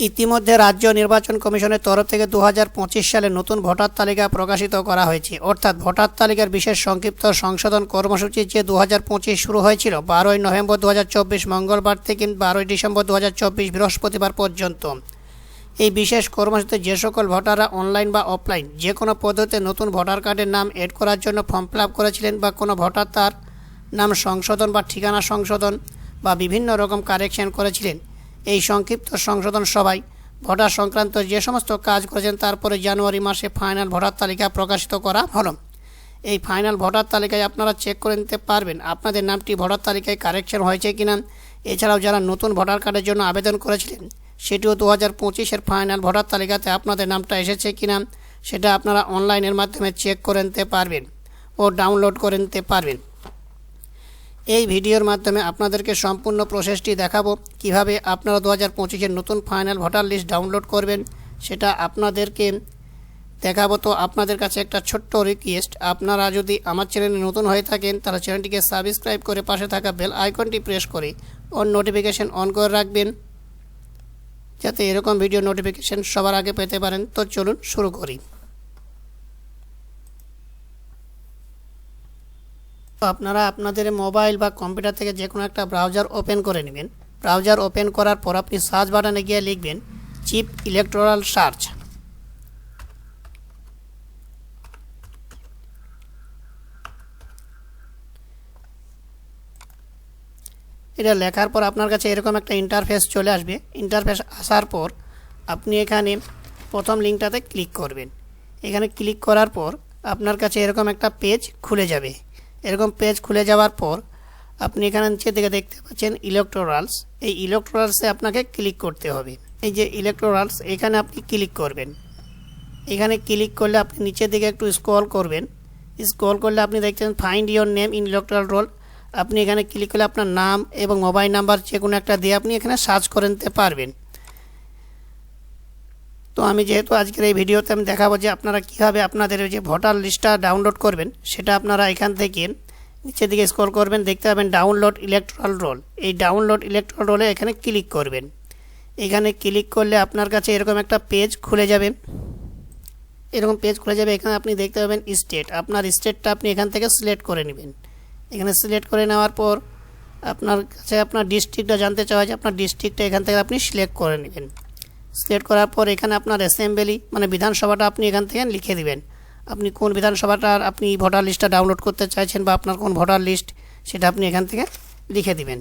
ইতিমধ্যে রাজ্য নির্বাচন কমিশনের তরফ থেকে দু হাজার পঁচিশ সালে নতুন ভোটার তালিকা প্রকাশিত করা হয়েছে। অর্থাৎ ভোটার তালিকার বিশেষ সংক্ষিপ্ত সংশোধন কর্মসূচি যে দু হাজার পঁচিশ শুরু হয়েছিল, বারোই নভেম্বর দু হাজার চব্বিশ, মঙ্গলবার থেকে বারোই ডিসেম্বর দু হাজার চব্বিশ বৃহস্পতিবার পর্যন্ত। এই বিশেষ কর্মসূচিতে যে সকল ভোটাররা অনলাইন বা অফলাইন যে কোনো পদ্ধতিতে নতুন ভোটার কার্ডের নাম এড করার জন্য ফর্ম ফিল করেছিলেন বা কোনো ভোটার তার নাম সংশোধন বা ঠিকানা সংশোধন বা বিভিন্ন রকম কারেকশন করেছিলেন এই সংক্ষিপ্ত সংশোধন সভায় ভোটার সংক্রান্ত যে সমস্ত কাজ করেছেন, তারপরে জানুয়ারি মাসে ফাইনাল ভোটার তালিকা প্রকাশিত করা হলো। এই ফাইনাল ভোটার তালিকায় আপনারা চেক করে নিতে পারবেন আপনাদের নামটি ভোটার তালিকায় কারেকশন হয়েছে কিনা। এছাড়াও যারা নতুন ভোটার কার্ডের জন্য আবেদন করেছিলেন, সেটিও দু হাজার পঁচিশের ফাইনাল ভোটার তালিকাতে আপনাদের নামটা এসেছে কিনা, সেটা আপনারা অনলাইনের মাধ্যমে চেক করে নিতে পারবেন ও ডাউনলোড করে নিতে পারবেন। এই ভিডিওর মাধ্যমে আপনাদেরকে সম্পূর্ণ প্রসেসটি দেখাবো। কীভাবে আপনারা দু হাজার পঁচিশের নতুন ফাইনাল ভোটার লিস্ট ডাউনলোড করবেন, সেটা আপনাদেরকে দেখাবো। তো আপনাদের কাছে একটা ছোট্ট রিকোয়েস্ট আপনারা যদি আমার চ্যানেলে নতুন হয়ে থাকেন, তাহলে চ্যানেলটিকে সাবস্ক্রাইব করে পাশে থাকা বেল আইকনটি প্রেস করে অন নোটিফিকেশন অন করে রাখবেন, যাতে এরকম ভিডিও নোটিফিকেশন সবার আগে পেতে পারেন। তো চলুন শুরু করি। আপনারা আপনাদের মোবাইল বা কম্পিউটার থেকে যে কোনো একটা ব্রাউজার ওপেন করে নেবেন। ব্রাউজার ওপেন করার পর আপনি সার্চ বাটনে গিয়ে লিখবেন, চিপ ইলেকট্রাল সার্চ। এটা লেখার পর আপনার কাছে এরকম একটা ইন্টারফেস চলে আসবে। ইন্টারফেস আসার পর আপনি এখানে প্রথম লিঙ্কটাতে ক্লিক করবেন। এখানে ক্লিক করার পর আপনার কাছে এরকম একটা পেজ খুলে যাবে। এরকম পেজ খুলে যাওয়ার পর আপনি এখানে নিচে দিকে দেখতে পাচ্ছেন ইলেকট্রোরালস এই ইলেকট্রোরালসে আপনাকে ক্লিক করতে হবে। এই যে ইলেকট্রোরালস এখানে আপনি ক্লিক করবেন। এখানে ক্লিক করলে আপনি নিচের দিকে একটু স্ক্রল করবেন। স্ক্রল করলে আপনি দেখছেন find your name in electoral roll আপনি এখানে ক্লিক করলে আপনার নাম এবং মোবাইল নাম্বার যে কোনো একটা দিয়ে আপনি এখানে সার্চ করে নিতে পারবেন। তো আমি যেহেতু আজকের এই ভিডিওতে আমি দেখাবো যে আপনারা কীভাবে আপনাদের যে ভোটার লিস্টটা ডাউনলোড করবেন, সেটা আপনারা এখান থেকে নিচের দিকে স্ক্রল করবেন, দেখতে পাবেন ডাউনলোড ইলেকট্রাল রোল এই ডাউনলোড ইলেকট্রাল রোলে এখানে ক্লিক করবেন। এখানে ক্লিক করলে আপনার কাছে এরকম একটা পেজ খুলে যাবে। এরকম পেজ খুলে যাবে, এখানে আপনি দেখতে পাবেন স্টেট আপনার স্টেটটা আপনি এখান থেকে সিলেক্ট করে নেবেন। এখানে সিলেক্ট করে নেওয়ার পর আপনার কাছে আপনার ডিস্ট্রিক্টটা জানতে চাওয়া যে আপনার ডিস্ট্রিক্টটা এখান থেকে আপনি সিলেক্ট করে নেবেন। সিলেক্ট করার পর এখানে আপনার অ্যাসেম্বলি মানে বিধানসভাটা আপনি এখান থেকে লিখে দিবেন। আপনি কোন বিধানসভাটার আপনি ভোটার লিস্টটা ডাউনলোড করতে চাইছেন বা আপনার কোন ভোটার লিস্ট সেটা আপনি এখান থেকে লিখে দিবেন।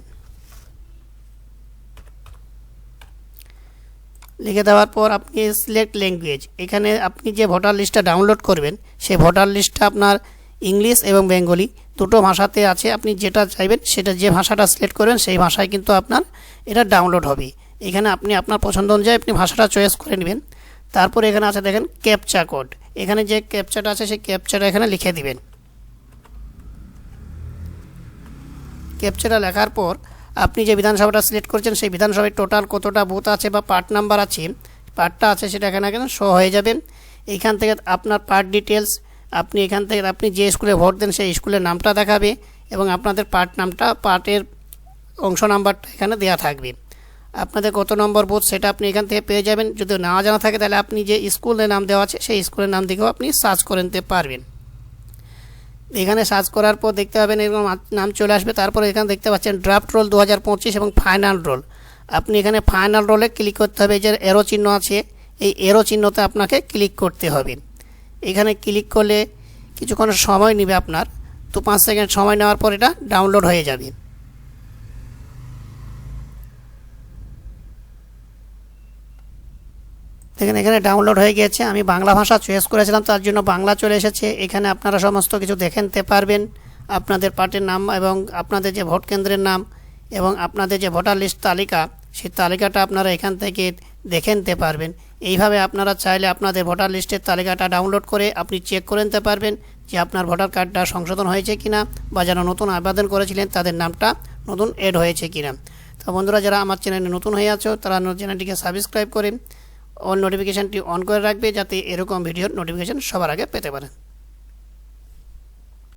লিখে দেওয়ার পর আপনি সিলেক্ট ল্যাঙ্গুয়েজ এখানে আপনি যে ভোটার লিস্টটা ডাউনলোড করবেন সেই ভোটার লিস্টটা আপনার ইংলিশ এবং বেঙ্গলি দুটো ভাষাতে আছে, আপনি যেটা চাইবেন সেটা যে ভাষাটা সিলেক্ট করবেন, সেই ভাষায় কিন্তু আপনার এটা ডাউনলোড হবে। এখানে আপনি আপনার পছন্দ অনুযায়ী আপনি ভাষাটা চয়েস করে নেবেন। তারপর এখানে আছে দেখেন ক্যাপচা কোড এখানে যে ক্যাপচাটা আছে সেই ক্যাপচাটা এখানে লিখে দিবেন। ক্যাপচাটা লেখার পর আপনি যে বিধানসভাটা সিলেক্ট করেছেন সেই বিধানসভায় টোটাল কতটা বুথ আছে বা পার্ট নাম্বার আছে পার্টটা আছে সেটা এখানে এখানে শো হয়ে যাবে। এইখান থেকে আপনার পার্ট ডিটেলস আপনি এখান থেকে আপনি যে স্কুলে ভোট দেন সেই স্কুলের নামটা দেখাবে এবং আপনাদের পার্ট নামটা পার্টের অংশ নাম্বারটা এখানে দেওয়া থাকবে। আপনাদের কত নম্বর বুথ সেটা আপনি এখান থেকে পেয়ে যাবেন। যদি না জানা থাকে, তাহলে আপনি যে স্কুলের নাম দেওয়া আছে, সেই স্কুলের নাম দিকেও আপনি সার্চ করে নিতে পারবেন। এখানে সার্চ করার পর দেখতে পাবেন এরকম নাম চলে আসবে। তারপর এখানে দেখতে পাচ্ছেন ড্রাফট রোল দু হাজার পঁচিশ এবং ফাইনাল রোল আপনি এখানে ফাইনাল রোলে ক্লিক করতে হবে। যে এরো চিহ্ন আছে, এই এরো চিহ্নতে আপনাকে ক্লিক করতে হবে। এখানে ক্লিক করলে কিছুক্ষণ সময় নেবে আপনার। তো পাঁচ সেকেন্ড সময় নেওয়ার পর এটা ডাউনলোড হয়ে যাবে। দেখেন, এখানে ডাউনলোড হয়ে গিয়েছে। আমি বাংলা ভাষা চয়েস করেছিলাম, তার জন্য বাংলা চলে এসেছে। এখানে আপনারা সমস্ত কিছু দেখে নিতে পারবেন। আপনাদের পার্টির নাম এবং আপনাদের যে ভোট কেন্দ্রের নাম এবং আপনাদের যে ভোটার লিস্ট তালিকা, সেই তালিকাটা আপনারা এখান থেকে দেখে নিতে পারবেন। এইভাবে আপনারা চাইলে আপনাদের ভোটার লিস্টের তালিকাটা ডাউনলোড করে আপনি চেক করে নিতে পারবেন যে আপনার ভোটার কার্ডটা সংশোধন হয়েছে কিনা বা যারা নতুন আবেদন করেছিলেন, তাদের নামটা নতুন এড হয়েছে কিনা। তো বন্ধুরা, যারা আমার চ্যানেলে নতুন হয়ে আছো, তারা চ্যানেলটিকে সাবস্ক্রাইব করে অন নোটিফিকেশানটি অন করে রাখবে যাতে এরকম ভিডিওর নোটিফিকেশান সবার আগে পেতে পারেন।